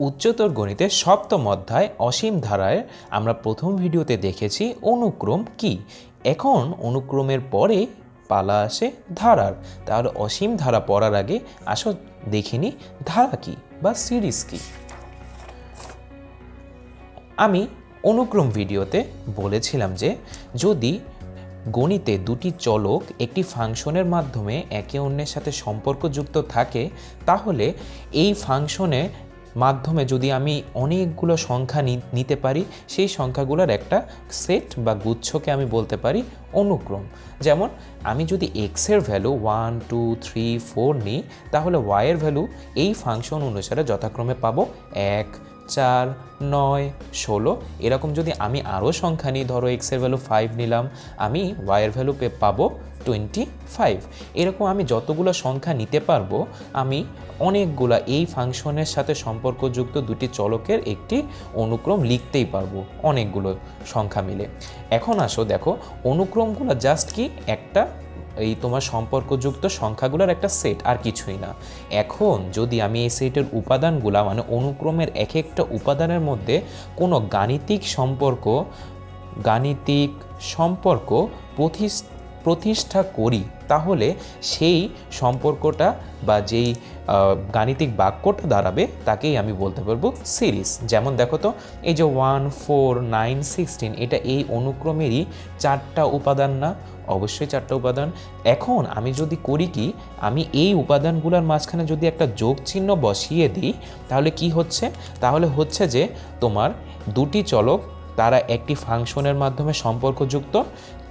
উচ্চতর গণিতের সপ্তম অধ্যায় অসীম ধারায় আমরা প্রথম ভিডিওতে দেখেছি অনুক্রম কি। এখন অনুক্রমের পরে পালা আসে ধারার। তাহলে অসীম ধারা পড়ার আগে আসো দেখিনি ধারা কি বা সিরিজ কি। আমি অনুক্রম ভিডিওতে বলেছিলাম যে, যদি গণিতে দুটি চলক একটি ফাংশনের মাধ্যমে একে অন্যের সাথে সম্পর্কযুক্ত থাকে, তাহলে এই ফাংশনে মাধ্যমে যদি আমি অনেকগুলো সংখ্যা নিতে পারি, সেই সংখ্যাগুলোর একটা সেট বা গুচ্ছকে আমি বলতে পারি অনুক্রম। যেমন, আমি যদি এক্সের value one two three four নিই, তাহলে ওয়াইয়ের ভ্যালু এই ফাংশন অনুসারে যথাক্রমে পাবো এক চার, নয়, ষোলো, এরকম যদি আমি আরও সংখ্যা নিই, ধরো এক্সের ভ্যালু ফাইভ নিলাম, আমি ওয়াইয়ের ভ্যালু পে পাবো টোয়েন্টি ফাইভ এরকম আমি যতগুলো সংখ্যা নিতে পারব, আমি অনেকগুলা এই ফাংশনের সাথে সম্পর্কযুক্ত দুটি চলকের একটি অনুক্রম লিখতেই পারব, অনেকগুলো সংখ্যা মিলে। এখন আসো দেখো, অনুক্রমগুলো জাস্ট কি? একটা এই তোমার সম্পর্কযুক্ত সংখ্যাগুলোর একটা সেট আর কিছুই না। এখন যদি আমি এই সেটের উপাদানগুলা মানে অনুক্রমের এক একটা উপাদানের মধ্যে কোনো গাণিতিক সম্পর্ক গাণিতিক সম্পর্ক প্রতিস- প্রতিষ্ঠা করি, তাহলে সেই সম্পর্কটা বা যেই গাণিতিক বাক্যটা দাঁড়াবে, তাকেই আমি বলতে পারব সিরিজ। যেমন দেখো তো, এই যে ওয়ান, ফোর, নাইন, সিক্সটিন, এটা এই অনুক্রমেরই চারটা উপাদান না? অবশ্যই চারটা উপাদান। এখন আমি যদি করি কি, আমি এই উপাদানগুলোর মাঝখানে যদি একটা যোগ চিহ্ন বসিয়ে দিই, তাহলে কি হচ্ছে? তাহলে হচ্ছে যে তোমার দুটি চলক, তারা একটি ফাংশনের মাধ্যমে সম্পর্কযুক্ত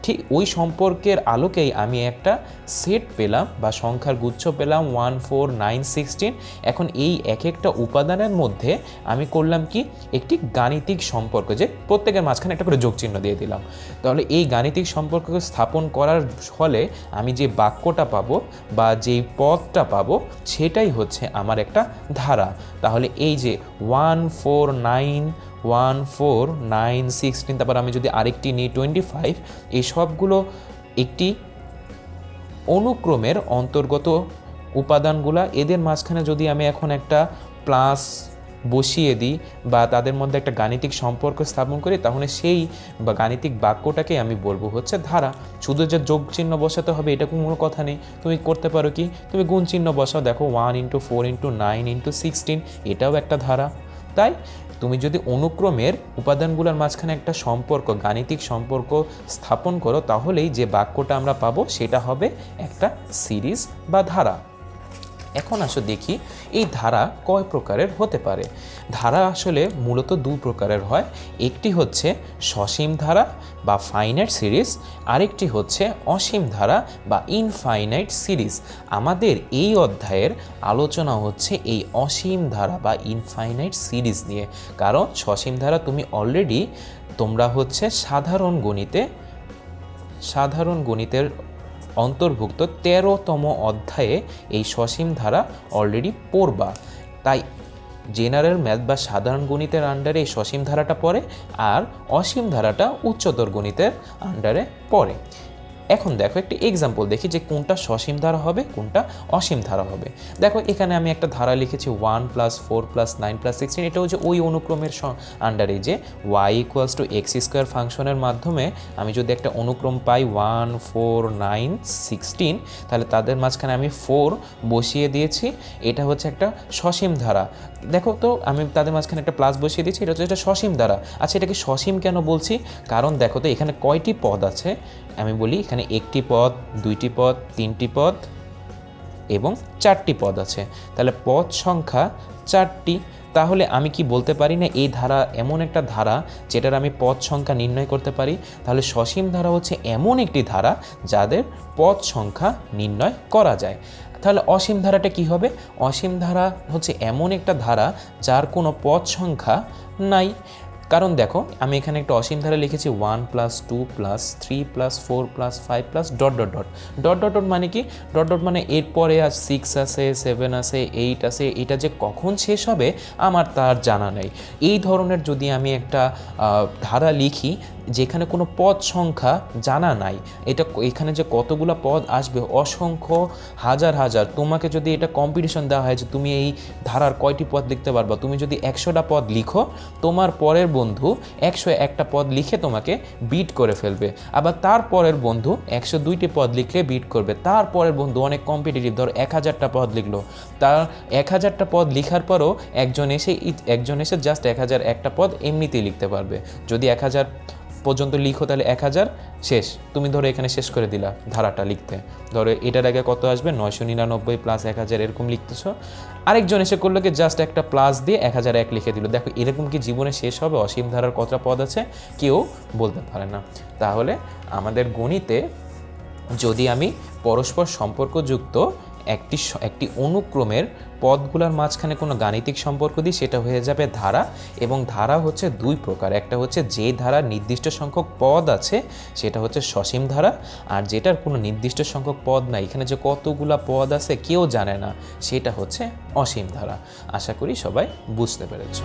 ঠিক ওই সম্পর্কের আলোকেই আমি একটা সেট পেলাম বা সংখ্যার গুচ্ছ পেলাম ওয়ান ফোর নাইন সিক্সটিন এখন এই এক একটা উপাদানের মধ্যে আমি করলাম কি? একটি গাণিতিক সম্পর্ক যে প্রত্যেকের মাঝখানে একটা করে যোগ চিহ্ন দিয়ে দিলাম। তাহলে এই গাণিতিক সম্পর্ককে স্থাপন করার ফলে আমি যে বাক্যটা পাবো বা যেই পদটা পাবো সেটাই হচ্ছে আমার একটা ধারা। তাহলে এই যে one four nine one four nine sixteen তারপর আমি যদি আরেকটি নিই টোয়েন্টি ফাইভ এই সবগুলো একটি অনুক্রমের অন্তর্গত উপাদানগুলা। এদের মাঝখানে যদি আমি এখন একটা প্লাস বসিয়ে দিই বা তাদের মধ্যে একটা গাণিতিক সম্পর্ক স্থাপন করি, তাহলে সেই বা গাণিতিক বাক্যটাকে আমি বলব হচ্ছে ধারা। শুধু যে যোগ চিহ্ন বসাতে হবে, এটা কোনো কথা নেই। তুমি করতে পারো কি? তুমি গুণ চিহ্ন বসাও। দেখো one into four into nine into sixteen এটাও একটা ধারা। তাই তুমি যদি অনুক্রমের উপাদানগুলোর মাঝখানে একটা সম্পর্ক, গাণিতিক সম্পর্ক স্থাপন করো, তাহলেই যে বাক্যটা আমরা পাবো সেটা হবে একটা সিরিজ বা ধারা। এখন আসো দেখি, এই ধারা কয় প্রকারের হতে পারে? ধারা আসলে মূলত দু প্রকারের হয়। একটি হচ্ছে সসীম ধারা বা ফাইনাইট সিরিজ আরেকটি হচ্ছে অসীম ধারা বা ইনফাইনাইট সিরিজ আমাদের এই অধ্যায়ের আলোচনা হচ্ছে এই অসীম ধারা বা ইনফাইনাইট সিরিজ নিয়ে। কারণ সসীম ধারা তুমি অলরেডি তোমরা হচ্ছে সাধারণ গণিতে, সাধারণ গণিতের অন্তর্ভুক্ত তেরোতম অধ্যায়ে এই সসীম ধারা অলরেডি পড়বা। তাই জেনারেল ম্যাথ বা সাধারণ গণিতের আন্ডারে এই সসীম ধারাটা পড়ে আর অসীম ধারাটা উচ্চতর গণিতের আন্ডারে পড়ে। এখন দেখো একটি এক্সাম্পল দেখি যে কোনটা সসীম ধারা হবে, কোনটা অসীম ধারা হবে। দেখো এখানে আমি একটা ধারা লিখেছি one plus four plus nine plus sixteen এটা হচ্ছে ওই অনুক্রমের আন্ডারে যে Y equals to X square ফাংশনের মাধ্যমে আমি যদি একটা অনুক্রম পাই ওয়ান ফোর নাইন সিক্সটিন তাহলে তাদের মাঝখানে আমি ফোর বসিয়ে দিয়েছি, এটা হচ্ছে একটা সসীম ধারা। দেখো তো আমি তাদের মাঝখানে একটা প্লাস বসিয়ে দিয়েছি, এটা হচ্ছে একটা সসীম ধারা। আচ্ছা এটাকে সসীম কেন বলছি? কারণ দেখো তো এখানে কয়টি পদ আছে? আমি বলি এখানে একটি পদ, দুইটি পদ, তিনটি পদ এবং চারটি পদ আছে। তাহলে পদ সংখ্যা চারটি। তাহলে আমি কি বলতে পারি না এই ধারা এমন একটা ধারা যেটার আমি পদ সংখ্যা নির্ণয় করতে পারি? তাহলে সসীম ধারা হচ্ছে এমন একটি ধারা যাদের পদ সংখ্যা নির্ণয় করা যায়। তাহলে অসীম ধারাটা কি হবে? অসীম ধারা হচ্ছে এমন একটা ধারা যার কোনো পদ সংখ্যা নাই। কারণ দেখো, আমি এখানে একটা অসীম ধারা লিখেছি one plus two plus three plus four plus five plus dot dot dot dot dot dot মানে কি? ডট ডট মানে এরপরে আজ সিক্স আছে সেভেন আছে এইট আছে, এটা যে কখন শেষ হবে, আমার তার জানা নেই। এই ধরনের যদি আমি একটা ধারা লিখি যেখানে কোনো পদ সংখ্যা জানা নাই, এটা এখানে যে কতগুলো পদ আসবে, অসংখ্য হাজার হাজার। তোমাকে যদি এটা কম্পিটিশন দেওয়া হয় যে তুমি এই ধারার কয়টি পদ লিখতে পারবা, তুমি যদি একশোটা পদ লিখো, তোমার পরের বন্ধু একশো একটা পদ লিখে তোমাকে বিট করে ফেলবে। আবার তার পরের বন্ধু একশো দুইটি পদ লিখলে বিট করবে। তার পরের বন্ধু অনেক কম্পিটিটিভ ধর এক হাজারটা পদ লিখলো। তার এক হাজারটা পদ লিখার পরও একজন এসে একজন এসে জাস্ট এক হাজার একটা পদ এমনিতেই লিখতে পারবে। যদি এক হাজার পর্যন্ত লিখো তাহলে এক হাজার। শেষ। তুমি ধরো এখানে শেষ করে দিলা ধারাটা লিখতে। ধরো এটার আগে কত আসবে? নয়শো নিরানব্বই প্লাস এক হাজার এরকম লিখতেছো। আরেকজন এসে করল কি জাস্ট একটা প্লাস দিয়ে এক হাজার এক লিখে দিল। দেখো এরকম কি জীবনে শেষ হবে? অসীম ধারার কতটা পদ আছে? কেউ বলতে পারে না। তাহলে আমাদের গণিতে যদি আমি পরস্পর সম্পর্কযুক্ত একটি একটি অনুক্রমের পদগুলোর মাঝখানে কোনো গাণিতিক সম্পর্ক দিই সেটা হয়ে যাবে ধারা এবং ধারা হচ্ছে দুই প্রকার। একটা হচ্ছে যে ধারা নির্দিষ্ট সংখ্যক পদ আছে, সেটা হচ্ছে সসীম ধারা, আর যেটার কোনো নির্দিষ্ট সংখ্যক পদ নাই, এখানে যে কতগুলা পদ আছে কেউ জানে না, সেটা হচ্ছে অসীম ধারা। আশা করি সবাই বুঝতে পেরেছ।